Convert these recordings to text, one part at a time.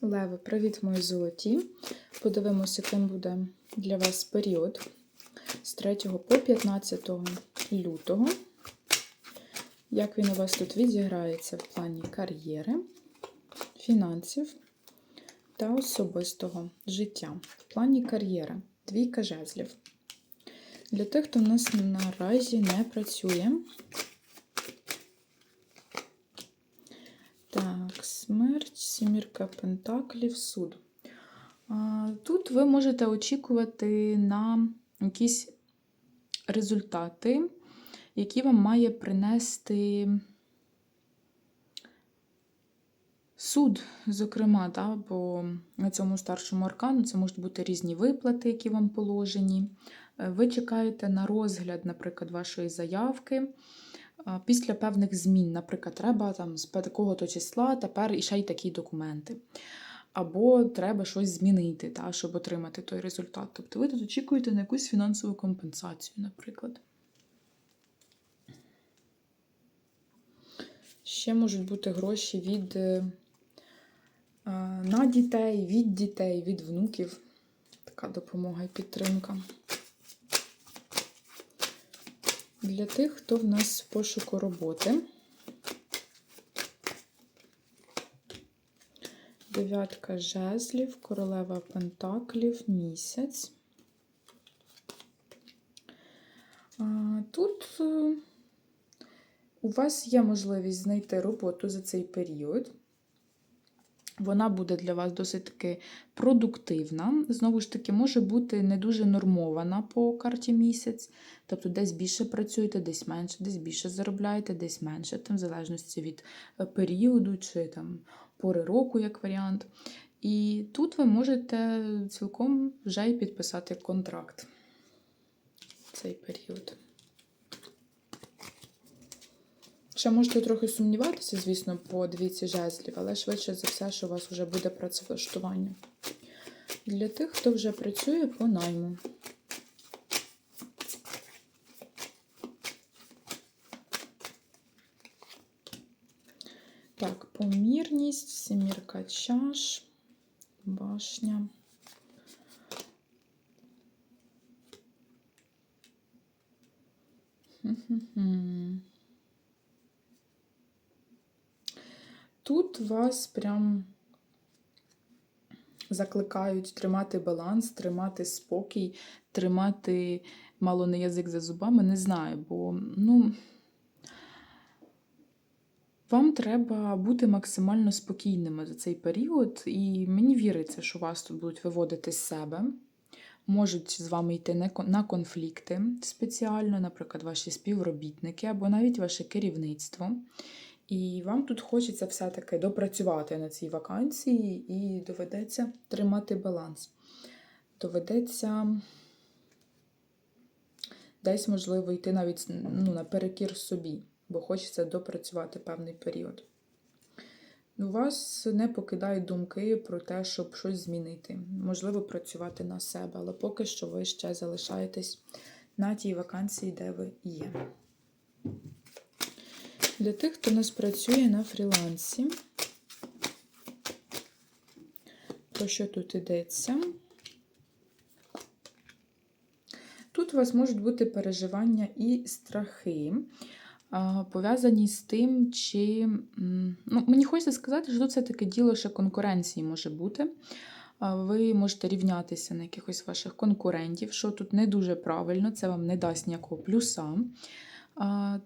Леви, привіт, мої золоті. Подивимося, яким буде для вас період з 3 по 15 лютого. Як він у вас тут відіграється в плані кар'єри, фінансів та особистого життя. В плані кар'єри двійка жезлів. Для тих, хто в нас наразі не працює. Так, смерть, сімірка пентаклів, суд. Тут ви можете очікувати на якісь результати, які вам має принести суд, зокрема, да, бо на цьому старшому аркану це можуть бути різні виплати, які вам положені. Е, Ви чекаєте на розгляд, наприклад, вашої заявки. Після певних змін, наприклад, треба там з такого-то числа тепер і ще й такі документи. Або треба щось змінити, та, щоб отримати той результат. Тобто ви тут очікуєте на якусь фінансову компенсацію, наприклад. Ще можуть бути гроші від е, на дітей, від дітей, від внуків. Така допомога і підтримка. Для тих, хто в нас в пошуку роботи. Дев'ятка жезлів, королева пентаклів, місяць. Тут е, у вас є можливість знайти роботу за цей період. Вона буде для вас досить таки продуктивна. Знову ж таки, може бути не дуже нормована по карті місяць. Тобто десь більше працюєте, десь менше, десь більше заробляєте, десь менше, там, в залежності від е, періоду чи там, пори року, як варіант. І тут ви можете цілком вже й підписати контракт в цей період. Ще можете трохи сумніватися, звісно, по двійці жезлів, але швидше за все, що у вас вже буде працевлаштування. Для тих, хто вже працює по найму. Так, помірність, сімірка чаш, башня. Хм-хм-хм. Тут вас прям закликають тримати баланс, тримати спокій, тримати мало не язик за зубами, не знаю, бо ну, вам треба бути максимально спокійними за цей період, і мені віриться, що вас тут будуть виводити з себе. Можуть з вами йти на конфлікти спеціально, наприклад, ваші співробітники або навіть ваше керівництво. І вам тут хочеться все-таки допрацювати на цій вакансії і доведеться тримати баланс. Доведеться десь, можливо, йти навіть ну, наперекір собі, бо хочеться допрацювати певний період. У вас не покидають думки про те, щоб щось змінити. Можливо, працювати на себе, але поки що ви ще залишаєтесь на тій вакансії, де ви є. Для тих, хто нас працює на фрілансі, про що тут йдеться? Тут у вас можуть бути переживання і страхи, пов'язані з тим, чи. Ну, мені хочеться сказати, що тут все-таки діло ще конкуренції може бути. Ви можете рівнятися на якихось ваших конкурентів, що тут не дуже правильно, це вам не дасть ніякого плюса.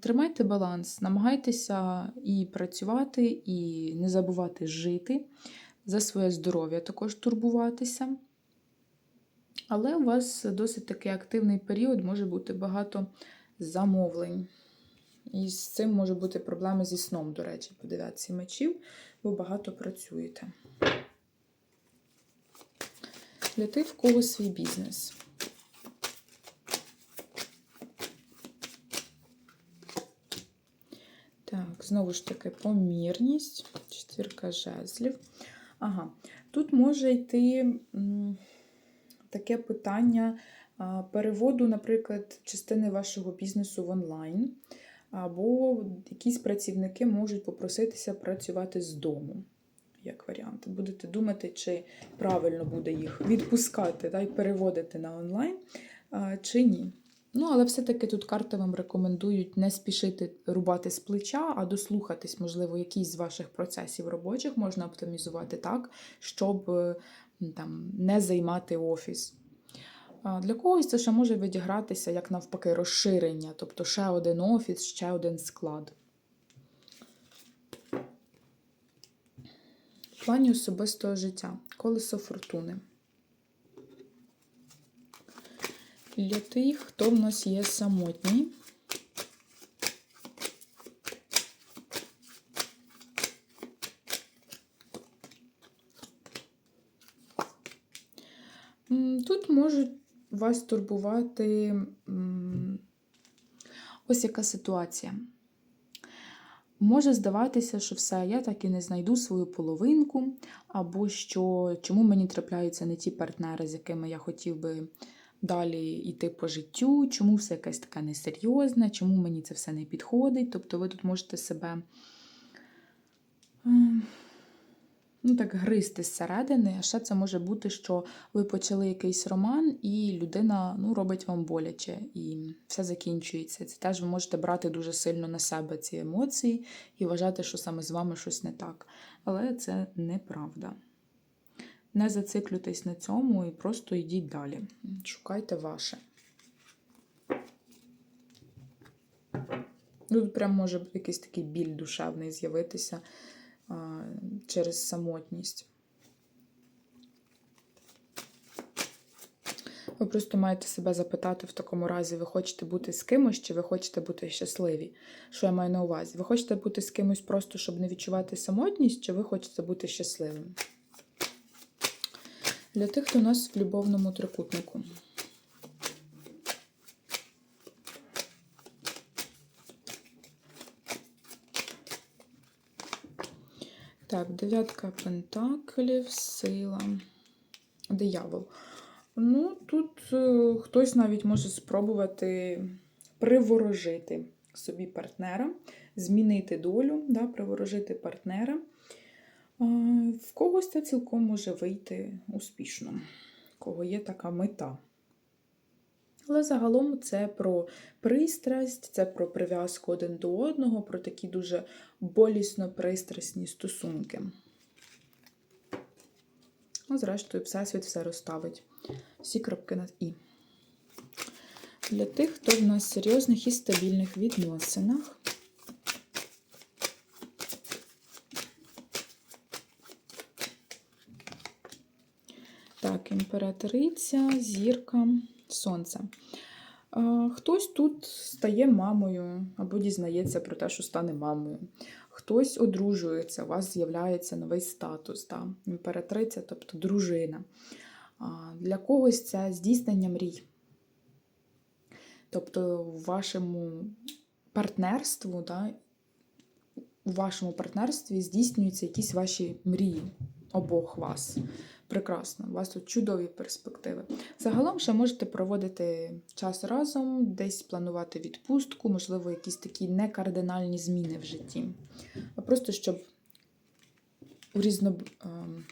Тримайте баланс, намагайтеся і працювати, і не забувати жити, за своє здоров'я також турбуватися. Але у вас досить такий активний період, може бути багато замовлень. І з цим може бути проблеми зі сном, до речі, по мечів, ви багато працюєте. Для тих, в кого свій бізнес. Так, знову ж таки, помірність, четвірка жезлів. Ага, тут може йти таке питання переводу, наприклад, частини вашого бізнесу в онлайн, або якісь працівники можуть попроситися працювати з дому. як варіант. Будете думати, чи правильно буде їх відпускати да, і переводити на онлайн, чи ні. Ну, але все-таки тут карти вам рекомендують не спішити рубати з плеча, а дослухатись, можливо, якісь з ваших процесів робочих можна оптимізувати так, щоб е, там, не займати офіс. Для когось це ще може відігратися як навпаки розширення, тобто ще один офіс, ще один склад. В плані особистого життя. Колесо фортуни. Для тих, хто в нас є самотній. Тут можуть вас турбувати ось яка ситуація. Може здаватися, що все, я так і не знайду свою половинку, або що чому мені трапляються не ті партнери, з якими я хотів би далі йти по життю, чому все якесь таке несерйозне, чому мені це все не підходить. Тобто ви тут можете себе ем, ну, так гризти зсередини. А ще це може бути, що ви почали якийсь роман, і людина ну, робить вам боляче, і все закінчується. Це теж ви можете брати дуже сильно на себе ці емоції і вважати, що саме з вами щось не так. Але це неправда. Не зациклюйтесь на цьому і просто йдіть далі. Шукайте ваше. Тут прям може якийсь такий біль душевний з'явитися а, через самотність. Ви просто маєте себе запитати в такому разі, ви хочете бути з кимось, чи ви хочете бути щасливі? Що я маю на увазі? Ви хочете бути з кимось просто, щоб не відчувати самотність, чи ви хочете бути щасливим? Для тих, хто у нас в любовному трикутнику. Так, дев'ятка пентаклів, сила, диявол. Ну, тут е, хтось навіть може спробувати приворожити собі партнера, змінити долю, да, приворожити партнера. В когось це цілком може вийти успішно, кого є така мета. Але загалом це про пристрасть, це про прив'язку один до одного, про такі дуже болісно пристрасні стосунки. Ну, зрештою, Всесвіт все розставить. Всі крапки над І. Для тих, хто в нас серйозних і стабільних відносинах. Так, імператриця, зірка, сонце. Е, Хтось тут стає мамою або дізнається про те, що стане мамою. Хтось одружується, у вас з'являється новий статус, та, імператриця, тобто дружина. Для когось це здійснення мрій. Тобто, в вашому партнерству, да, у вашому партнерстві здійснюються якісь ваші мрії обох вас. Прекрасно, у вас тут чудові перспективи. Загалом ще можете проводити час разом, десь планувати відпустку, можливо, якісь такі некардинальні зміни в житті. А просто щоб різно, ем,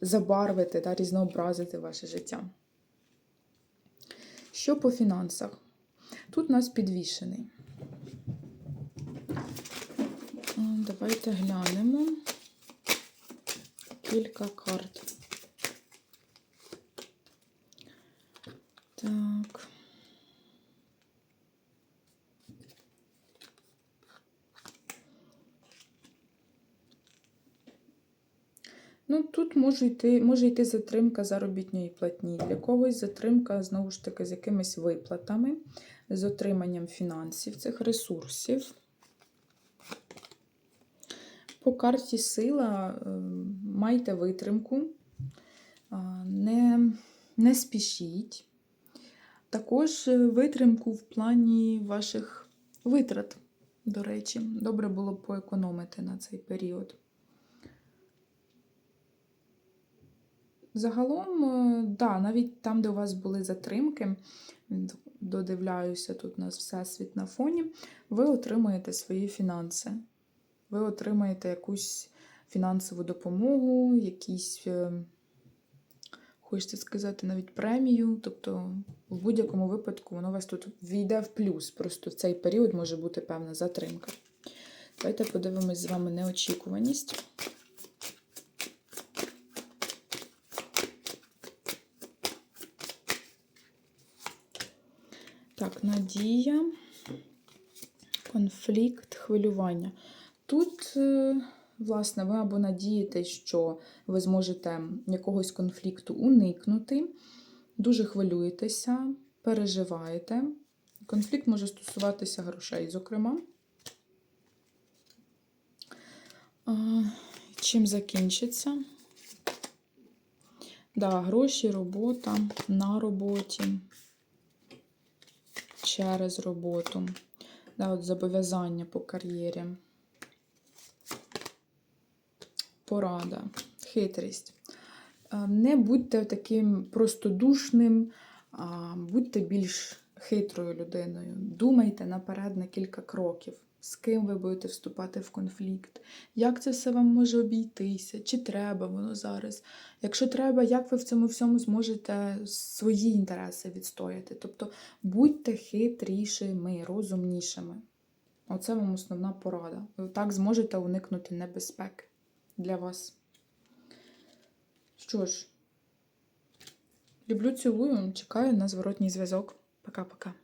забарвити та різнообразити ваше життя. Що по фінансах? Тут у нас підвішений. Давайте глянемо кілька карт. Так. Ну, тут може йти, може йти затримка заробітної платні. Для когось затримка, знову ж таки, з якимись виплатами, з отриманням фінансів, цих ресурсів. По карті сила е, майте витримку, не, не спішіть. Також е, витримку в плані ваших витрат, до речі, добре було б поекономити на цей період. Загалом, е, да, навіть там, де у вас були затримки, додивляюся, тут у нас всесвіт на фоні, ви отримаєте свої фінанси. Ви отримаєте якусь фінансову допомогу, якісь, е, хочеться сказати, навіть премію. Тобто, в будь-якому випадку воно у вас тут війде в плюс. Просто в цей період може бути певна затримка. Давайте подивимось з вами неочікуваність. Так, надія, конфлікт, хвилювання. Тут, е, власне, ви або надієтесь, що ви зможете якогось конфлікту уникнути, дуже хвилюєтеся, переживаєте. Конфлікт може стосуватися грошей, зокрема. А, Чим закінчиться? Да, гроші, робота на роботі через роботу. Да, от зобов'язання по кар'єрі. Порада, хитрість. Е, Не будьте таким простодушним, будьте більш хитрою людиною. Думайте наперед на кілька кроків, з ким ви будете вступати в конфлікт, як це все вам може обійтися, чи треба воно зараз. Якщо треба, як ви в цьому всьому зможете свої інтереси відстояти. Тобто будьте хитрішими, розумнішими. Оце вам основна порада. Ви так зможете уникнути небезпеки для вас. Що ж, люблю, цілую, чекаю на зворотній зв'язок. Пока-пока.